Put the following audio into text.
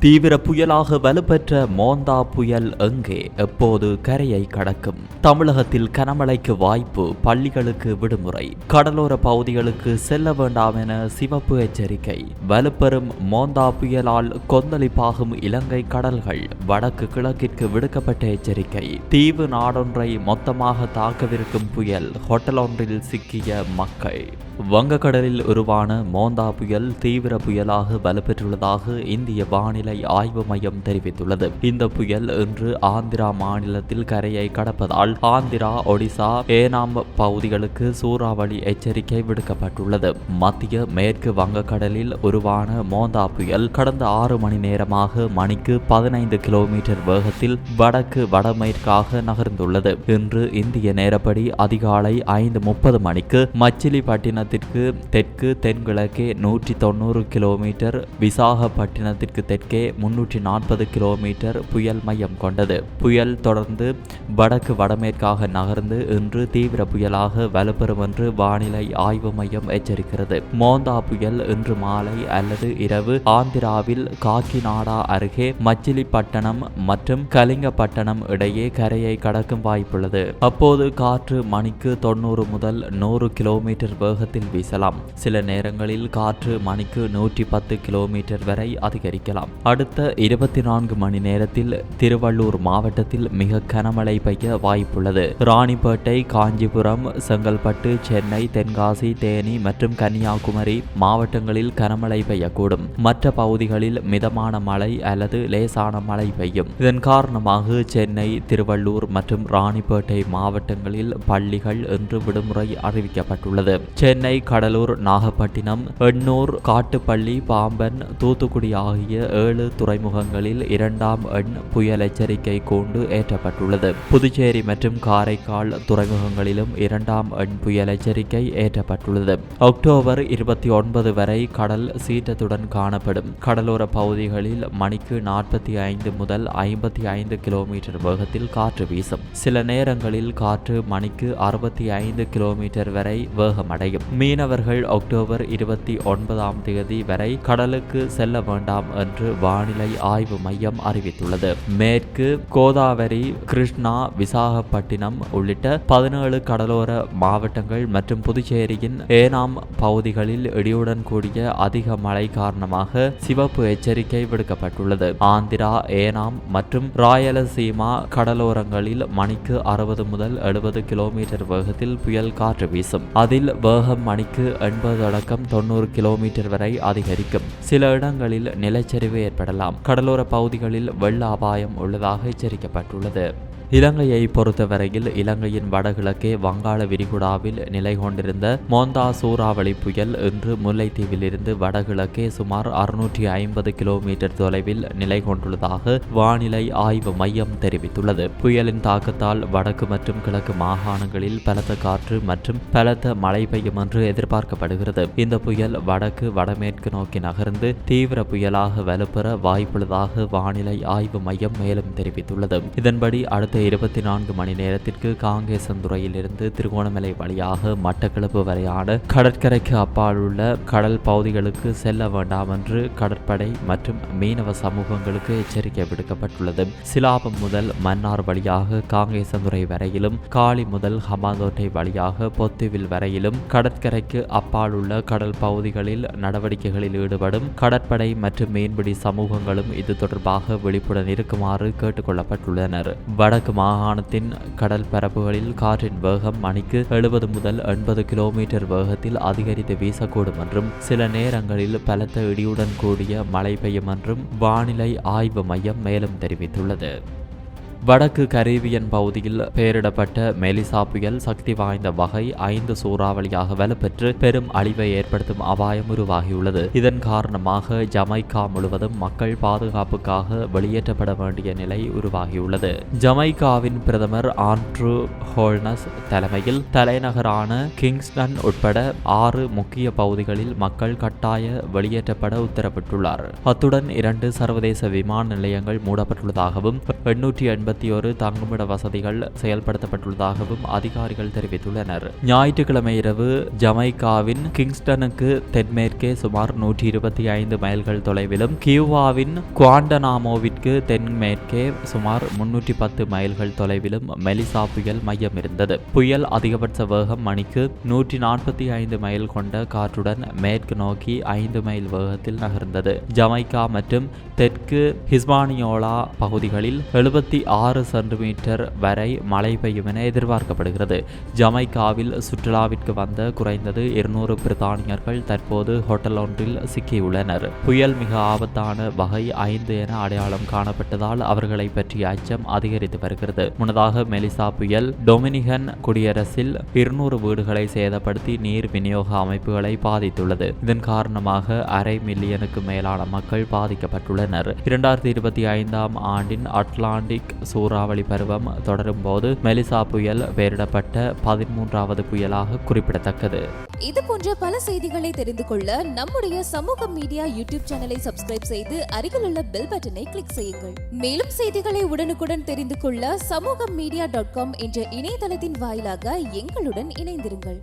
தீவிர புயலாக வலுப்பெற்ற மோந்தா புயல் எங்கே? எப்போது கரையை கடக்கும்? தமிழகத்தில் கனமழைக்கு வாய்ப்பு பள்ளிகளுக்கு விடுமுறை. கடலோர பகுதிகளுக்கு செல்ல வேண்டாம் என சிவப்பு எச்சரிக்கை. வலுப்பெறும் மோந்தா புயலால் கொந்தளிப்பாகும் இலங்கை கடல்கள். வடக்கு கிழக்கிற்கு விடுக்கப்பட்ட எச்சரிக்கை. தீவு நாடொன்றை மொத்தமாக தாக்கவிருக்கும் புயல் ஹோட்டல் ஒன்றில் சிக்கிய மக்கள். வங்கக்கடலில் உருவான மோந்தா புயல் தீவிர புயலாக வலுப்பெற்றுள்ளதாக இந்திய வானிலை ஆய்வு மையம் தெரிவித்துள்ளது. இந்த புயல் இன்று ஆந்திரா மாநிலத்தில் கரையை கடப்பதால் ஆந்திரா ஒடிசா ஏனாம் பகுதிகளுக்கு சூறாவளி எச்சரிக்கை விடுக்கப்பட்டுள்ளது. மத்திய மேற்கு வங்கக்கடலில் உருவான மோந்தா புயல் கடந்த ஆறு மணி நேரமாக மணிக்கு பதினைந்து கிலோமீட்டர் வேகத்தில் வடக்கு வடமேற்காக நகர்ந்துள்ளது. இன்று இந்திய நேரப்படி அதிகாலை ஐந்து முப்பது மணிக்கு மச்சிலிப்பட்டினத்திற்கு தெற்கு தென்கிழக்கே நூற்றி தொண்ணூறு கிலோமீட்டர் விசாகப்பட்டினத்திற்கு தெற்கே முன்னூற்றி நாற்பது கிலோமீட்டர் புயல் மையம் கொண்டது. புயல் தொடர்ந்து வடக்கு வடமேற்காக நகர்ந்து இன்று தீவிர புயலாக வலுப்பெறும் என்று வானிலை ஆய்வு மையம் எச்சரிக்கிறது. மோந்தா புயல் இன்று மாலை அல்லது இரவு ஆந்திராவில் காக்கிநாடா அருகே மச்சிலிப்பட்டணம் மற்றும் கலிங்கப்பட்டணம் இடையே கரையை கடக்கும் வாய்ப்புள்ளது. அப்போது காற்று மணிக்கு தொண்ணூறு முதல் நூறு கிலோமீட்டர் வேகத்தில் வீசலாம். சில நேரங்களில் காற்று மணிக்கு நூற்றி பத்து கிலோமீட்டர் வரை அதிகரிக்கலாம். அடுத்த இருபத்தி நான்கு மணி நேரத்தில் திருவள்ளூர் மாவட்டத்தில் மிக கனமழை பெய்ய வாய்ப்புள்ளது. ராணிப்பேட்டை காஞ்சிபுரம் செங்கல்பட்டு சென்னை தென்காசி தேனி மற்றும் கன்னியாகுமரி மாவட்டங்களில் கனமழை பெய்யக்கூடும். மற்ற பகுதிகளில் மிதமான மழை அல்லது லேசான மழை பெய்யும். இதன் காரணமாக சென்னை திருவள்ளூர் மற்றும் ராணிப்பேட்டை மாவட்டங்களில் பள்ளிகள் இன்று விடுமுறை அறிவிக்கப்பட்டுள்ளது. சென்னை கடலூர் நாகப்பட்டினம் எண்ணூர் காட்டுப்பள்ளி பாம்பன் தூத்துக்குடி ஆகிய ஏழு துறைமுகங்களில் இரண்டாம் எண் புயல் எச்சரிக்கை கூண்டு ஏற்றப்பட்டுள்ளது. புதுச்சேரி மற்றும் காரைக்கால் துறைமுகங்களிலும் இரண்டாம் எண் புயல் எச்சரிக்கை ஏற்றப்பட்டுள்ளது. அக்டோபர் இருபத்தி ஒன்பது வரை கடல் சீற்றத்துடன் காணப்படும். கடலோர பகுதிகளில் மணிக்கு நாற்பத்தி ஐந்து முதல் ஐம்பத்தி ஐந்து கிலோமீட்டர் வேகத்தில் காற்று வீசும். சில நேரங்களில் காற்று மணிக்கு அறுபத்தி ஐந்து கிலோமீட்டர் வரை வேகமடையும். மீனவர்கள் அக்டோபர் இருபத்தி ஒன்பதாம் தேதி வரை கடலுக்கு செல்ல வேண்டாம் என்று வானிலை ஆய்வு மையம் அறிவித்துள்ளது. மேற்கு கோதாவரி கிருஷ்ணா விசாகப்பட்டினம் உள்ளிட்ட பதினேழு கடலோர மாவட்டங்கள் மற்றும் புதுச்சேரியின் ஏனாம் பகுதிகளில் இடியுடன் கூடிய அதிக மழை காரணமாக சிவப்பு எச்சரிக்கை விடுக்கப்பட்டுள்ளது. ஆந்திரா ஏனாம் மற்றும் ராயலசீமா கடலோரங்களில் மணிக்கு அறுபது முதல் எழுபது கிலோமீட்டர் வேகத்தில் புயல் காற்று வீசும். அதில் வேகம் மணிக்கு எண்பது அடக்கம் தொண்ணூறு கிலோமீட்டர் வரை அதிகரிக்கும். சில இடங்களில் நிலச்சரிவு ஏற்படலாம் கடலோர பகுதிகளில் வெள்ள அபாயம் உள்ளதாக எச்சரிக்கப்பட்டுள்ளது. இலங்கையை பொறுத்தவரையில் இலங்கையின் வடகிழக்கே வங்காள விரிகுடாவில் நிலை கொண்டிருந்த மோந்தா சூறாவளி புயல் இன்று முல்லைத்தீவிலிருந்து வடகிழக்கே சுமார் அறுநூற்றி ஐம்பது கிலோமீட்டர் தொலைவில் நிலை கொண்டுள்ளதாக வானிலை ஆய்வு மையம் தெரிவித்துள்ளது. புயலின் தாக்கத்தால் வடக்கு மற்றும் கிழக்கு மாகாணங்களில் பலத்த காற்று மற்றும் பலத்த மழை பெய்யும் என்று எதிர்பார்க்கப்படுகிறது. இந்த புயல் வடக்கு வடமேற்கு நோக்கி நகர்ந்து தீவிர புயலாக வலுப்பெற வாய்ப்புள்ளதாக வானிலை ஆய்வு மையம் மேலும் தெரிவித்துள்ளது. இதன்படி அடுத்த இருபத்தி நான்கு மணி நேரத்திற்கு காங்கேசந்துறையிலிருந்து திருகோணமலை வழியாக மட்டக்களப்பு வரையான கடற்கரைக்கு அப்பால் உள்ள கடல் பகுதிகளுக்கு செல்ல வேண்டாம் என்று கடற்படை மற்றும் மீனவ சமூகங்களுக்கு எச்சரிக்கை விடுக்கப்பட்டுள்ளது. சிலாபம் முதல் மன்னார் வழியாக காங்கேசந்துறை வரையிலும் காளி முதல் ஹமாந்தோட்டை வழியாக பொத்துவில் வரையிலும் கடற்கரைக்கு அப்பால் உள்ள கடல் பகுதிகளில் நடவடிக்கைகளில் ஈடுபடும் கடற்படை மற்றும் மீன்பிடி சமூகங்களும் இது தொடர்பாக விழிப்புடன் இருக்குமாறு கேட்டுக்கொள்ளப்பட்டுள்ளனர் வடக்கு கிழக்கு மாகாணத்தின் கடல் பரப்புகளில் காற்றின் வேகம் மணிக்கு எழுபது முதல் எண்பது கிலோமீட்டர் வேகத்தில் அதிகரித்து வீசக்கூடும் என்றும் சில நேரங்களில் பலத்த இடியுடன் கூடிய மழை பெய்யும் என்றும் வானிலை ஆய்வு மையம் மேலும் தெரிவித்துள்ளது. வடக்கு கரீபியன் பகுதியில் பெயரிடப்பட்ட மெலிசா புயல் சக்தி வாய்ந்த வகை ஐந்து சூறாவளியாக வலுப்பெற்று பெரும் அழிவை ஏற்படுத்தும் அபாயம் உருவாகியுள்ளது. இதன் காரணமாக ஜமைக்கா முழுவதும் மக்கள் பாதுகாப்புக்காக வெளியேற்றப்பட வேண்டிய நிலை உருவாகியுள்ளது. ஜமைக்காவின் பிரதமர் ஆண்ட்ரூ ஹோல்னஸ் தலைமையில் தலைநகரான கிங்ஸ்டன் உட்பட ஆறு முக்கிய பகுதிகளில் மக்கள் கட்டாய வெளியேற்றப்பட உத்தரவிட்டுள்ளார். அத்துடன் இரண்டு சர்வதேச விமான நிலையங்கள் மூடப்பட்டுள்ளதாகவும் எண்ணூற்றி எண்பத்தி இருபத்தி ஒரு தங்குமிட வசதிகள் செயல்படுத்தப்பட்டுள்ளதாகவும் அதிகாரிகள் தெரிவித்துள்ளனர். ஞாயிற்றுக்கிழமை இரவு ஜமைக்காவின் கிங்ஸ்டனுக்கு தென்மேற்கே சுமார் நூற்றி இருபத்தி ஐந்து மைல்கள் தொலைவிலும் கியூவாவின் குவாண்டனாமோவிற்கு தென்மேற்கே சுமார் முன்னூற்றி பத்து மைல்கள் தொலைவிலும் மெலிசா புயல் மையம் இருந்தது. புயல் அதிகபட்ச வேகம் மணிக்கு நூற்றி நாற்பத்தி ஐந்து மைல் கொண்ட காற்றுடன் மேற்கு நோக்கி ஐந்து மைல் வேகத்தில் நகர்ந்தது. ஜமைக்கா மற்றும் தெற்கு ஹிஸ்பானியோலா பகுதிகளில் எழுபத்தி ஆறு சென்டிமீட்டர் வரை மழை பெய்யும் என எதிர்பார்க்கப்படுகிறது. ஜமைக்காவில் சுற்றுலாவிற்கு வந்த குறைந்தது இருநூறு பிரித்தானியர்கள் தற்போது ஹோட்டல் ஒன்றில் சிக்கியுள்ளனர். புயல் மிக ஆபத்தான வகை ஐந்து என அடையாளம் காணப்பட்டதால் அவர்களை பற்றிய அச்சம் அதிகரித்து வருகிறது. முன்னதாக மெலிசா புயல் டொமினிகன் குடியரசில் இருநூறு வீடுகளை சேதப்படுத்தி நீர் விநியோக அமைப்புகளை பாதித்துள்ளது. இதன் காரணமாக அரை மில்லியனுக்கு மேலான மக்கள் பாதிக்கப்பட்டுள்ளனர். இரண்டாயிரத்தி இருபத்தி ஐந்தாம் ஆண்டின் அட்லாண்டிக் சூறாவளி பருவம் தொடரும் போது மெலிசா புயல் பெயரிடப்பட்ட பதிமூன்றாவது புயலாக குறிப்பிடத்தக்கது. இது போன்ற பல செய்திகளை தெரிந்து கொள்ள நம்முடைய சமூக மீடியா யூடியூப் சேனலை சப்ஸ்கிரைப் செய்து அருகிலுள்ள பெல் பட்டனை கிளிக் செய்யுங்கள். மேலும் செய்திகளை உடனுக்குடன் தெரிந்து கொள்ள சமூக மீடியா டாட் காம் என்ற இணையதளத்தின் வாயிலாக எங்களுடன் இணைந்திருங்கள்.